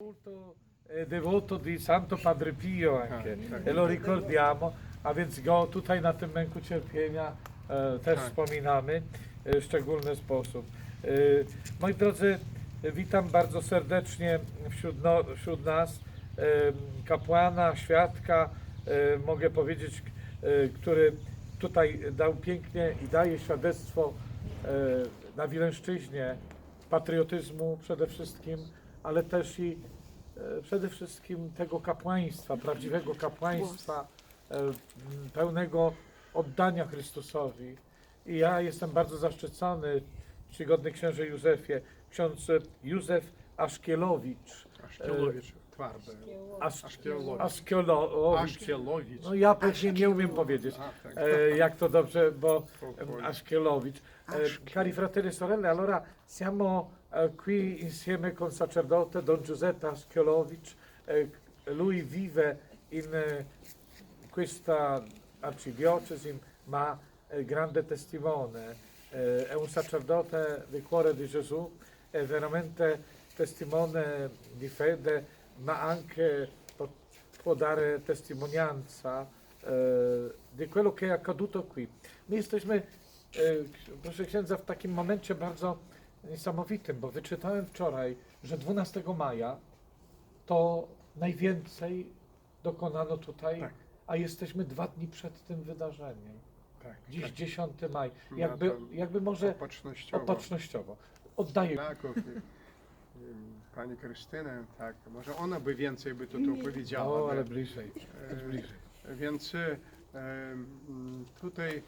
molto eh, devoto di Santo Padre Pio anche tak. e lo ricordiamo, a więc go tutaj na tym męku cierpienia e, też Tak. wspominamy e, w szczególny sposób. E, moi drodzy, witam bardzo serdecznie wśród, no, wśród nas e, kapłana, świadka, e, mogę powiedzieć, e, który tutaj dał pięknie i daje świadectwo e, na Wileńszczyźnie patriotyzmu przede wszystkim, ale też i e, przede wszystkim tego kapłaństwa, prawdziwego kapłaństwa, e, pełnego oddania Chrystusowi. I ja jestem bardzo zaszczycony, czcigodny księże Józefie, ksiądz Józef Aszkielowicz. Aszkielowicz, twarde. Asz- Aszkielowicz. Aszkielowicz. Aszkielowicz. No ja pewnie nie umiem powiedzieć, tak. jak to dobrze, bo. Eh, cari fratelli e sorelle, allora siamo qui insieme con sacerdote Don Giuseppe Ashkelovich. Eh, lui vive in eh, questa arcidiocesi, ma è grande testimone. Eh, è un sacerdote del cuore di Gesù, è veramente testimone di fede, ma anche può, dare testimonianza eh, di quello che è accaduto qui. My jesteśmy, proszę księdza, w takim momencie bardzo niesamowitym, bo wyczytałem wczoraj, że 12 maja to najwięcej dokonano tutaj, Tak. a jesteśmy dwa dni przed tym wydarzeniem. Tak, Dziś tak. 10 maj. Jakby, to jakby może Opatrznościowo. opatrznościowo. Oddaję. Polaków pani Krystyna, tak, może ona by więcej by tutaj opowiedziała. O, by. ale bliżej. E, bliżej. Więc e, tutaj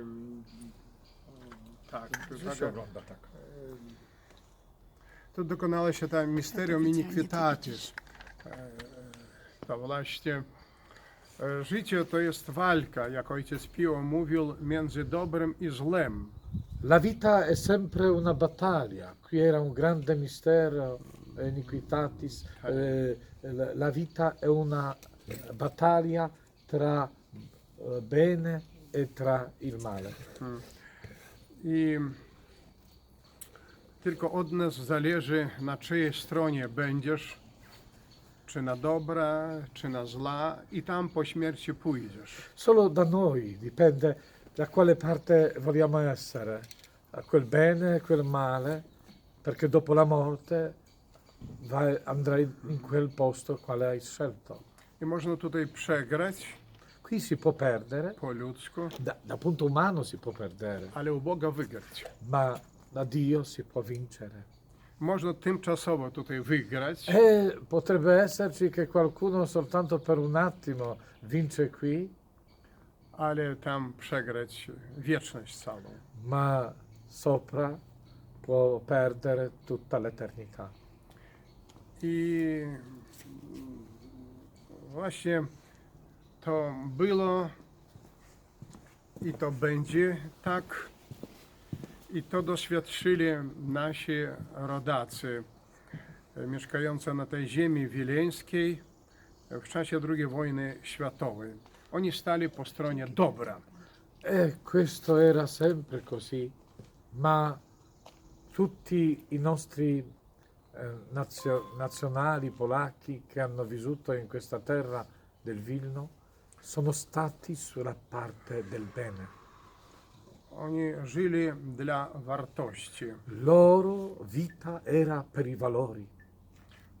em, tak, Źle się tak, ogląda tak. em, tu dokonało się tam Mysterium Iniquitatis. E, To właśnie e, życie to jest walka, jak ojciec Pio mówił, między dobrem i złem. La vita è sempre una battaglia. Qui era un grande mistero, eh, iniquitatis. Eh, la- la vita è una battaglia tra eh, bene e tra il male. I tylko od nas zależy, na czyjej stronie będziesz, czy na dobra, czy na zła, i tam po śmierci pójdziesz. Solo da noi dipende da quale parte vogliamo essere, a quel bene, a quel male, perché dopo la morte vai, andrai in quel posto quale hai scelto. I można tutaj przegrać Qui si può perdere, po ludzku, da, da punto umano si può perdere, ale u Boga wygrać. ma da Dio si può vincere. Można tymczasowo tutaj wygrać, E potrebbe esserci che qualcuno soltanto per un attimo vince qui, ale tam przegrać wieczność całą. ma sopra può perdere tutta l'eternità. I właśnie to było i to będzie tak. I to doświadczyli nasi rodacy e, mieszkający na tej ziemi wileńskiej w czasie II wojny światowej. Oni stali po stronie dobra. E questo era sempre così, ma tutti i nostri nazio- nazionali polacchi che hanno vissuto in questa terra del Vilno sono stati sulla parte del bene. Oni żyli dla wartości. Loro vita era per i valori.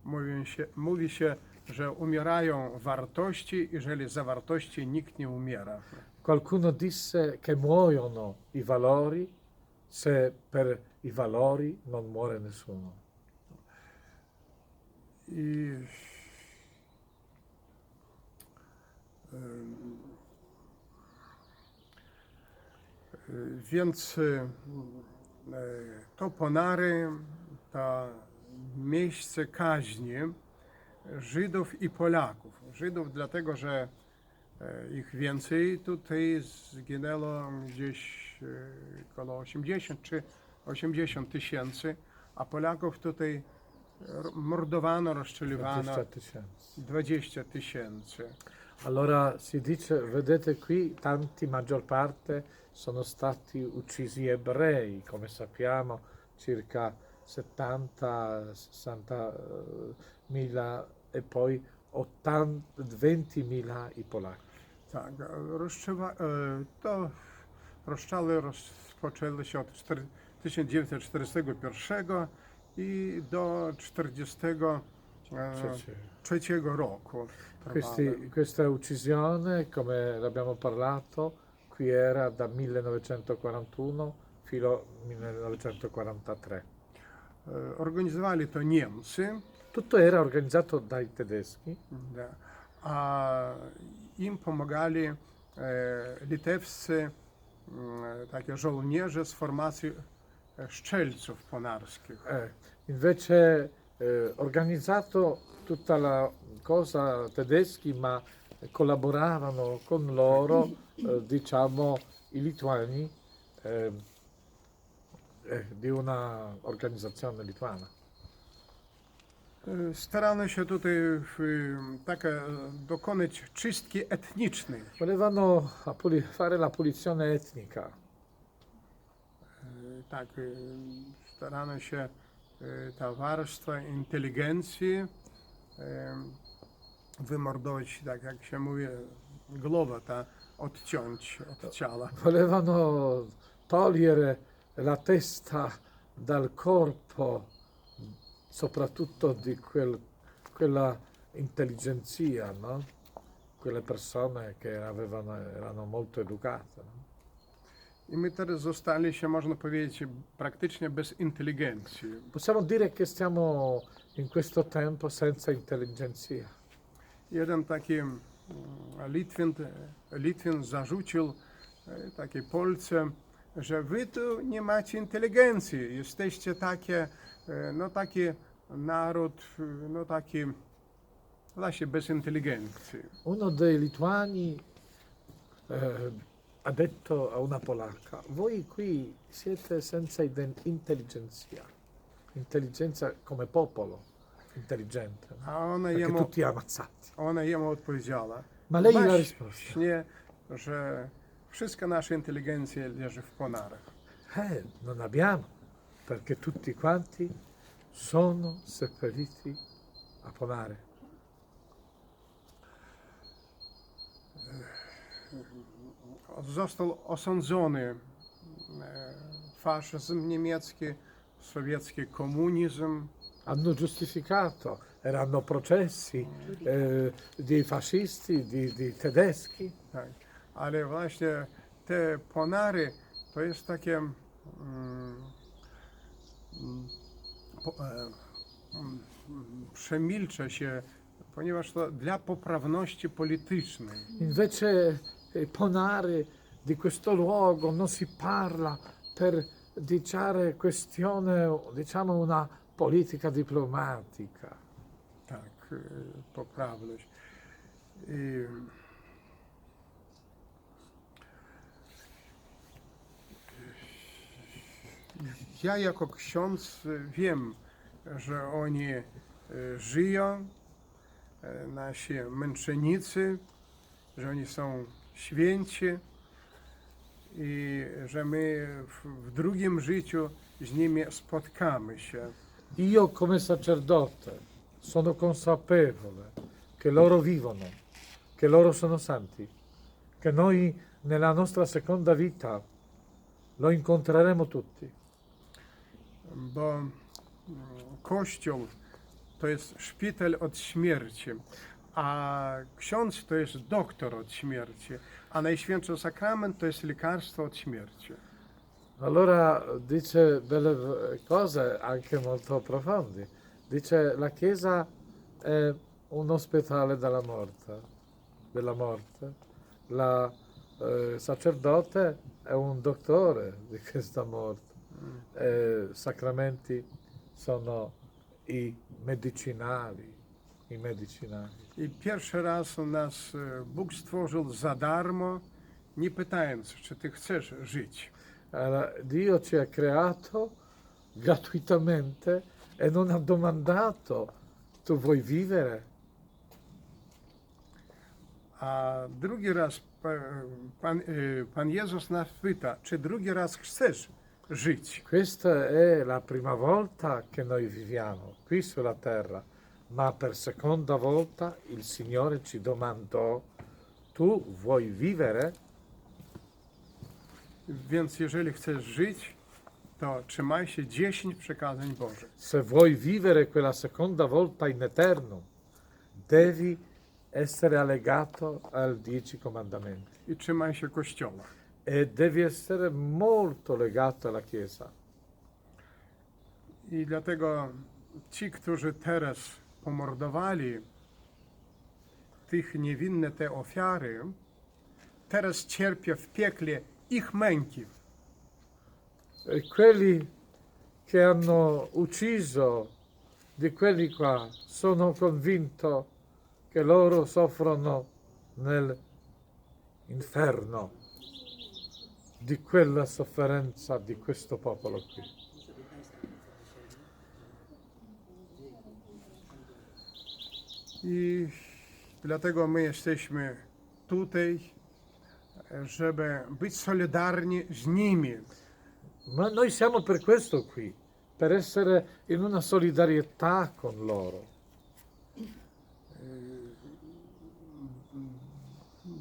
Mówi się, mówi się, że umierają wartości, jeżeli za wartości nikt nie umiera. Qualcuno disse che muoiono i valori se per i valori non muore nessuno. Więc y, y, to Ponary to miejsce kaźni Żydów i Polaków. Żydów dlatego, że e, ich więcej tutaj zginęło gdzieś około 80 czy 80 tysięcy, a Polaków tutaj mordowano, rozstrzeliwano 20 tysięcy. 20 tysięcy. Allora si dice, vedete qui, tanti, maggior parte, sono stati uccisi ebrei, come sappiamo, circa 70, 60 eh, mila e poi 80, 20 mila i Polacchi. Tak, rozstrzywa, e, to rozstrzały rozpoczęły się od czter- 1941 i do 1943 Cioè, roku. questi- questa uccisione, come l'abbiamo parlato, qui era da 1941 fino al 1943. E, Organizowali to Niemcy, Tutto era organizzato dai tedeschi, da, a im pomagali e, litewscy mm, takie żołnierze z formacji e, szczelców ponarskich. Eh, invece eh, organizzato tutta la cosa tedeschi, ma collaboravano con loro, eh, diciamo, i lituani eh, eh, di una organizzazione lituana. E, Starano się tutaj w, tak, e, dokonać czystki etnicznej. Volevano fare la pulizone etnica, Tak, starano się ta warstwa inteligencji wymordować, tak jak się mówi, głowę ta odciąć od ciała. volevano togliere la testa dal corpo, soprattutto di quel- quella intelligenzia, no? quelle persone che avevano, erano molto educate. no? I my teraz zostaliśmy, można powiedzieć, praktycznie bez inteligencji. Possiamo dire che stiamo in questo tempo senza intelligenzia. Jeden taki mm, Litwin, Litwin zarzucił e, takiej Polce, że wy tu nie macie inteligencji, jesteście takie, e, no taki naród, e, no taki właśnie bez inteligencji. Uno dei lituani eh, ha detto a una polacca, voi qui siete senza intelligenzia, intelligenza come popolo intelligente, no? A ona perché jemu, tutti ammazzati. ona jemu odpowiedziała, Ma lei ha risposto, właśnie, że wszystka nasza inteligencja leży w ponarach. eh, non abbiamo, perché tutti quanti sono seppelliti a Ponare. Został osądzony e, faszyzm niemiecki, sowiecki komunizm, Hanno giustificato, erano processi eh, di fascisti, di, di tedeschi, Tak, ale właśnie te ponary to jest takie mm, mm, po, e, mm, przemilcze się, ponieważ to dla poprawności politycznej. Invece Ponare di questo luogo non si parla per diciare questione, diciamo una politica diplomatica. Tak, e, poprawność. I, ja jako ksiądz wiem, że oni e, żyją, e, nasi męczennicy, że oni są święci i że my w, drugim życiu z nimi spotkamy się. Io come sacerdote sono consapevole che loro vivono, che loro sono santi, che noi nella nostra seconda vita lo incontreremo tutti. bo mm, Kościół to jest szpital od śmierci, a ksiądz to jest doktor od śmierci, a Najświętszy Sakrament to jest lekarstwo od śmierci. Allora dice delle cose anche molto profonde. Dice la Chiesa è un ospedale della morte, della morte. La eh, sacerdote è un dottore di questa morte. Eh, sacramenti sono i medicinali, i medicinali. I pierwszy raz nas e, Bóg stworzył za darmo, nie pytając, czy ty chcesz żyć. Allora, Dio ci ha creato gratuitamente e non ha domandato tu vuoi vivere? A drugi raz pa- Pan, e, Pan Jezus nas pyta, czy drugi raz chcesz żyć. Questa è la prima volta che noi viviamo qui sulla terra, ma per seconda volta il Signore ci domandò, tu vuoi vivere? Więc jeżeli chcesz żyć, to trzymaj się 10 przekazań Bożych. Se vuoi vivere quella seconda volta in eterno, devi essere allegato al Dieci Comandamenti I trzymaj się Kościoła. e devi essere molto legato alla Chiesa. I dlatego ci, którzy teraz pomordowali tych niewinne te ofiary, teraz cierpią w piekle ich męki. E quelli che hanno ucciso di quelli qua sono convinto che loro soffrono nel inferno di quella sofferenza di questo popolo qui. I dlatego my jesteśmy tutaj, żeby być solidarni z nimi. Ma noi siamo per questo qui, per essere in una solidarietà con loro.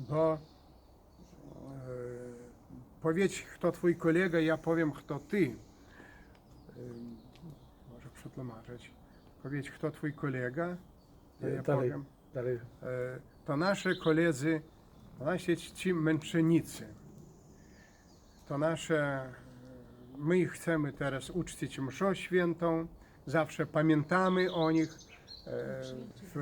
Bo e, powiedz, kto twój kolega, ja powiem, kto ty. E, może przetłumaczyć. Powiedz, kto twój kolega, ja Dalej, powiem. dalej. E, to nasze koledzy, to nasi ci męczennicy. To nasze, my ich chcemy teraz uczcić mszą świętą, zawsze pamiętamy o nich e, w,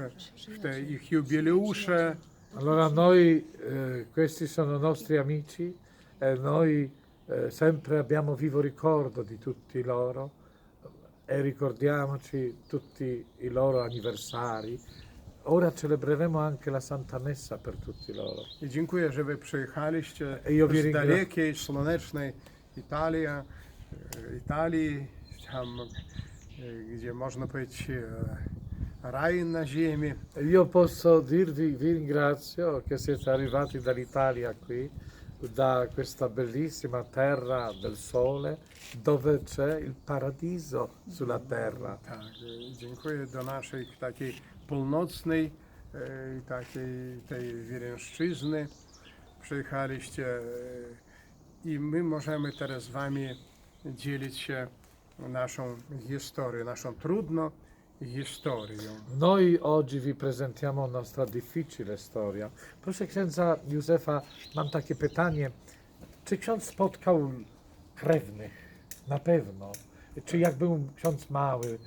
w te ich jubileusze. Allora noi, eh, questi sono nostri amici e noi eh, sempre abbiamo vivo ricordo di tutti loro e ricordiamoci tutti i loro anniversari. Ora celebreremo anche la Santa Messa per tutti loro. I dziękuję, że wy przyjechaliście I obie z ringra- dalekiej, słonecznej Italii, e, Italii, tam, e, gdzie można powiedzieć e, raj na ziemi. Io posso dirvi, vi ringrazio che siete arrivati dall'Italia qui, da questa bellissima terra del sole, dove c'è il paradiso sulla terra. Tak, dziękuję do naszej takiej północnej, e, takiej tej Wileńszczyzny. Przyjechaliście e, i my możemy teraz z wami dzielić się naszą historią, naszą trudną historią. Noi oggi vi presentiamo la nostra difficile storia. Proszę księdza Józefa, mam takie pytanie. Czy ksiądz spotkał krewnych? Na pewno. Czy jak był ksiądz mały,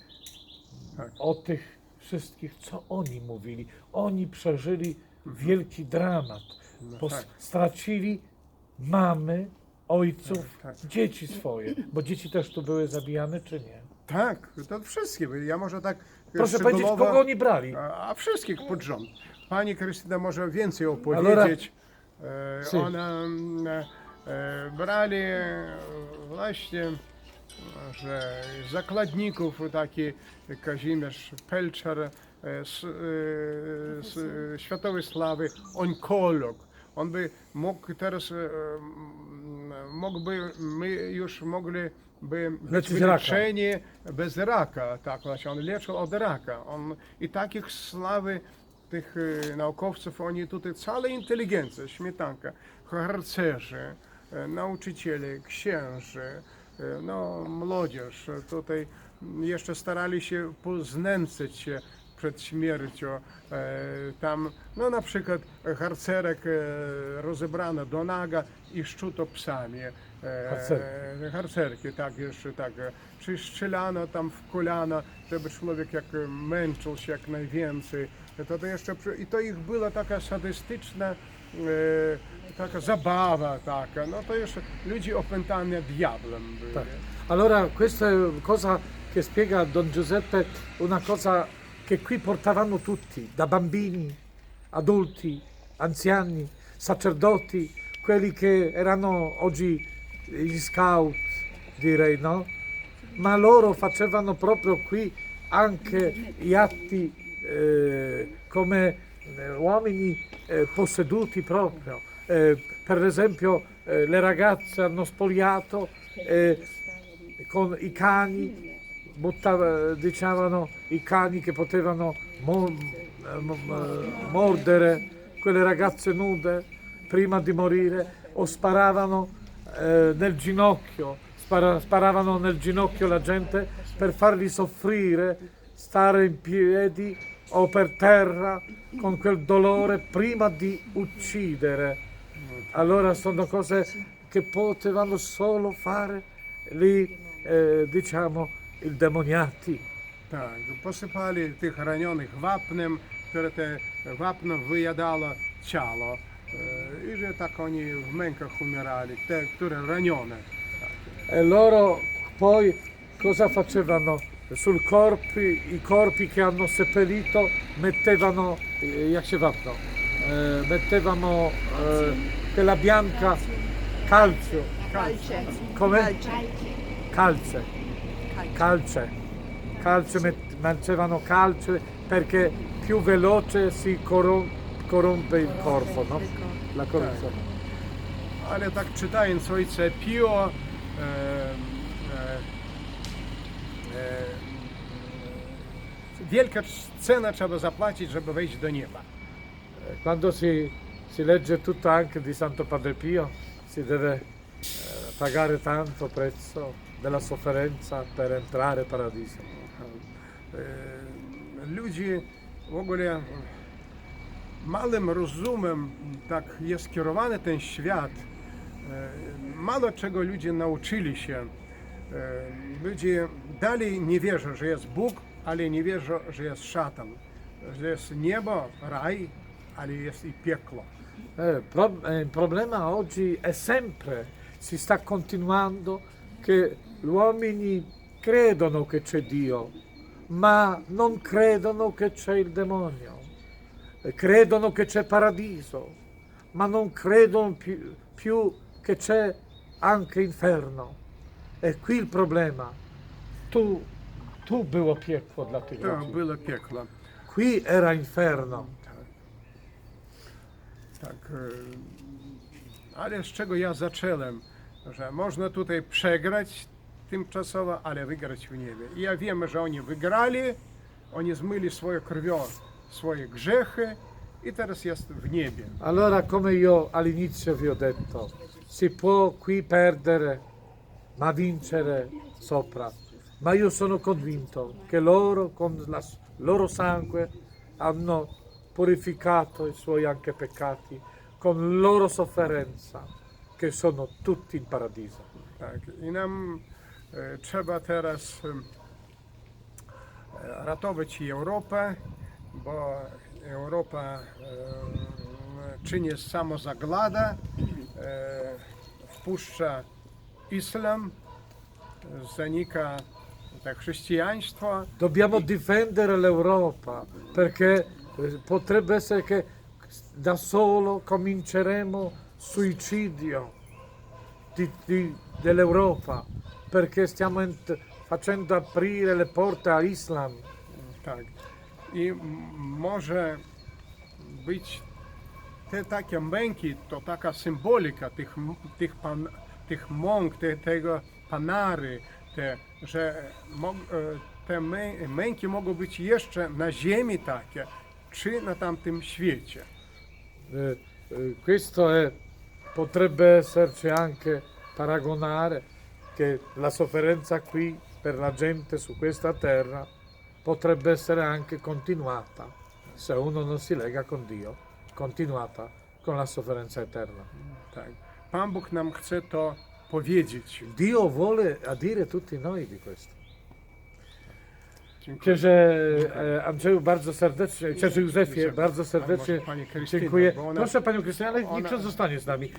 Tak. o tych wszystkich, co oni mówili? Oni przeżyli wielki dramat, No tak. stracili mamy, ojców, Tak, tak. dzieci swoje. Bo dzieci też tu były zabijane, czy nie? Tak, to wszystkie. Ja może tak Proszę powiedzieć, kogo oni brali? A, a wszystkich pod rząd. Pani Krystyna może więcej opowiedzieć. E. Ona mm, e, brali e, właśnie, e, że zakładników taki Kazimierz Pelczer e, z, e, e, światowej sławy, onkolog. On by mógł teraz, e, mógłby, my już mogli by być Leczyć raka. bez raka, tak właśnie, on leczył od raka. On, I takich sławy tych e, naukowców, oni tutaj, cała inteligencja, śmietanka, harcerzy, nauczyciele, księży, e, no, młodzież, tutaj jeszcze starali się poznęcać się przed śmiercią. E, tam, no na przykład harcerek e, rozebrano do naga i szczuto psami. E, Harcerki. harcerki, tak, jeszcze tak. e, Czy strzelano tam w kolano, żeby człowiek jak męczył się jak najwięcej. To, to jeszcze, I to ich była taka sadystyczna e, taka zabawa taka. No to jeszcze ludzie opętani diablem byli. Tak. Allora, questa è cosa che spiega Don Giuseppe, una cosa che qui portavano tutti, da bambini, adulti, anziani, sacerdoti, quelli che erano oggi gli scout, direi, no? Ma loro facevano proprio qui anche gli atti eh, come eh, uomini eh, posseduti proprio. Eh, per esempio, eh, le ragazze hanno spogliato eh, con i cani, buttava, dicevano i cani che potevano mo- mo- eh, mordere quelle ragazze nude prima di morire o sparavano eh, nel ginocchio, spara- sparavano nel ginocchio la gente per farli soffrire, stare in piedi o per terra con quel dolore prima di uccidere. Allora sono cose che potevano solo fare lì, eh, diciamo, i demoniati. Tych ranionych wapnem, które te wapno wyjadało ciało. E, I że tak oni w mękach umierali, te, które ranione. E loro poi cosa facevano? Sul corpi, i corpi che hanno seppellito mettevano, eh, jak się wapno, eh, mettevano eh, quella bianca calcio, Calce. come? Calce. calce, calce, calce met- mettevano calce perché più veloce si corrom- corrompe il corpo, no? La corruzione. Ale tak czytając ojca Pio, e, e, e, wielka cena trzeba zapłacić, żeby wejść do nieba. Quando si, si legge tutto anche di Santo Padre Pio, si deve eh, pagare tanto prezzo della sofferenza per entrare in paradiso. E, Ludzie w ogóle małym rozumem tak jest kierowany ten świat. E, Mało czego ludzie nauczyli się. E, Ludzie dalej nie wierzą, że jest Bóg, ale nie wierzą, że jest szatan. Że jest niebo, raj, ale jest i piekło. Eh, pro- il problema oggi è sempre, si sta continuando, che gli uomini credono che c'è Dio, ma non credono che c'è il demonio. Credono che c'è paradiso, ma non credono più, più che c'è anche inferno. E qui il problema. Tu, tu było piekło dla tych To ludzi. było piekło. Qui era inferno. Tak, e, ale z czego ja zacząłem, że można tutaj przegrać tymczasowo, ale wygrać w niebie. I ja wiem, że oni wygrali, oni zmyli swoją krwią swoje grzechy i teraz jest w niebie. Allora, come io all'inizio vi ho detto, si può qui perdere, ma vincere sopra. Ma io sono convinto che loro, con la s- loro sangue, hanno purificato i suoi anche peccati, con loro sofferenza, che sono tutti in paradiso. Tak, I nam e, trzeba teraz e, ratować i Europę, bo Europa czyni samozaglada, wpuszcza islam, zanika chrześcijaństwo. Dobbiamo difendere l'Europa perché potrebbe essere che da solo cominceremo suicidio di- di- dell'Europa perché stiamo facendo aprire le porte all'Islam. Tak. I może być te takie męki, to taka symbolika tych, tych, pan, tych mąk, te, tego panary, te, że e, te mę, męki mogą być jeszcze na ziemi takie, czy na tamtym świecie. Questo è, potrebbe esserci anche paragonare che la sofferenza qui per la gente su questa terra potrebbe essere anche continuata se uno non si lega con Dio, continuata con la sofferenza eterna. Tak. Pan Bóg nam chce to powiedzieć. Dio vuole a dire tutti noi di questo. Dziękuję. Księże Andrzeju bardzo serdecznie, księże Józefie bardzo serdecznie Krystyna, dziękuję. Proszę Panią Krystynę, ale niech ksiądz zostanie z nami.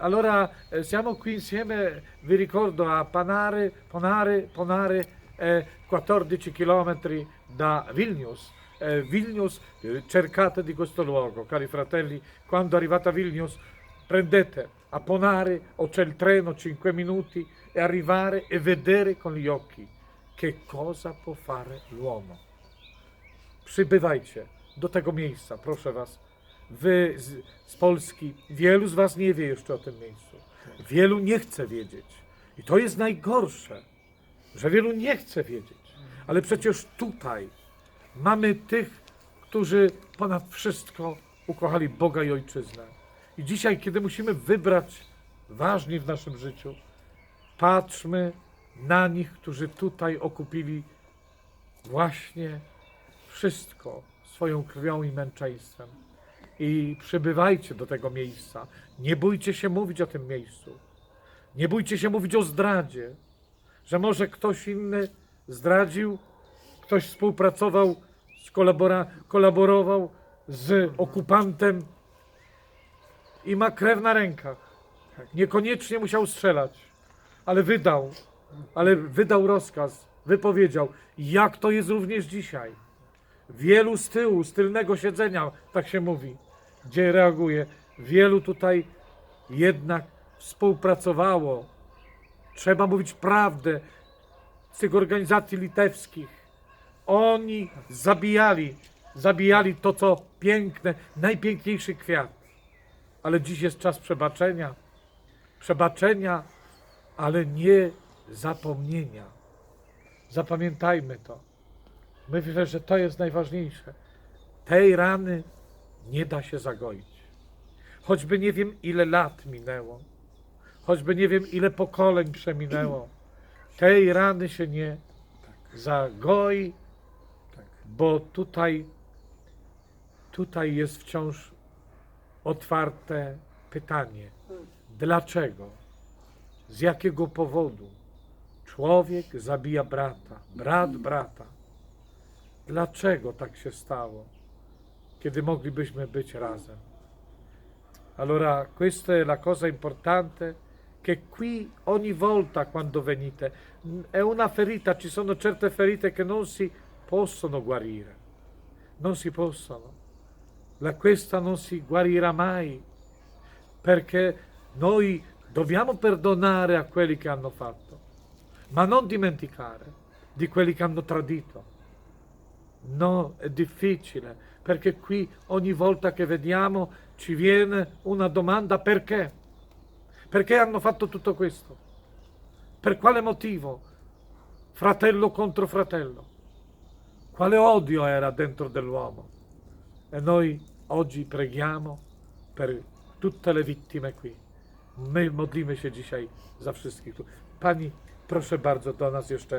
Allora siamo qui insieme, vi ricordo, a Panare, Ponare, Ponare, eh, 14 km da Vilnius. Eh, Vilnius, eh, cercate di questo luogo, cari fratelli, quando arrivate a Vilnius prendete a Ponare o c'è il treno 5 minuti e arrivare e vedere con gli occhi che cosa può fare l'uomo. Przybywajcie do tego miejsca, proszę Was. Wy z, z Polski, wielu z Was nie wie jeszcze o tym miejscu. Wielu nie chce wiedzieć. I to jest najgorsze. Że wielu nie chce wiedzieć. Ale przecież tutaj mamy tych, którzy ponad wszystko ukochali Boga i Ojczyznę. I dzisiaj, kiedy musimy wybrać ważni w naszym życiu, patrzmy na nich, którzy tutaj okupili właśnie wszystko swoją krwią i męczeństwem. I przybywajcie do tego miejsca. Nie bójcie się mówić o tym miejscu. Nie bójcie się mówić o zdradzie, że może ktoś inny zdradził, ktoś współpracował, skolabora, kolaborował z okupantem i ma krew na rękach. Niekoniecznie musiał strzelać, ale wydał, ale wydał rozkaz, wypowiedział, jak to jest również dzisiaj. Wielu z tyłu, z tylnego siedzenia, tak się mówi, gdzie reaguje. Wielu tutaj jednak współpracowało. Trzeba mówić prawdę z tych organizacji litewskich. Oni zabijali, zabijali to, co piękne, najpiękniejszy kwiat. Ale dziś jest czas przebaczenia. Przebaczenia, ale nie zapomnienia. Zapamiętajmy to. Myślę, że to jest najważniejsze. Tej rany nie da się zagoić. Choćby nie wiem, ile lat minęło, choćby nie wiem, ile pokoleń przeminęło, tej rany się nie zagoi, Tak. bo tutaj, tutaj jest wciąż otwarte pytanie: dlaczego? Z jakiego powodu człowiek zabija brata, brat brata? Dlaczego tak się stało, kiedy moglibyśmy być razem? Allora, questa è la cosa importante che qui ogni volta quando venite è una ferita, ci sono certe ferite che non si possono guarire, non si possono. La questa non si guarirà mai perché noi dobbiamo perdonare a quelli che hanno fatto, ma non dimenticare di quelli che hanno tradito. No, è difficile, perché qui ogni volta che vediamo ci viene una domanda perché? Perché hanno fatto tutto questo? Per quale motivo? Fratello contro fratello. Quale odio era dentro dell'uomo? E noi oggi preghiamo per tutte le vittime qui. My modlimy się dzisiaj za wszystkich. Pani, proszę bardzo do nas jeszcze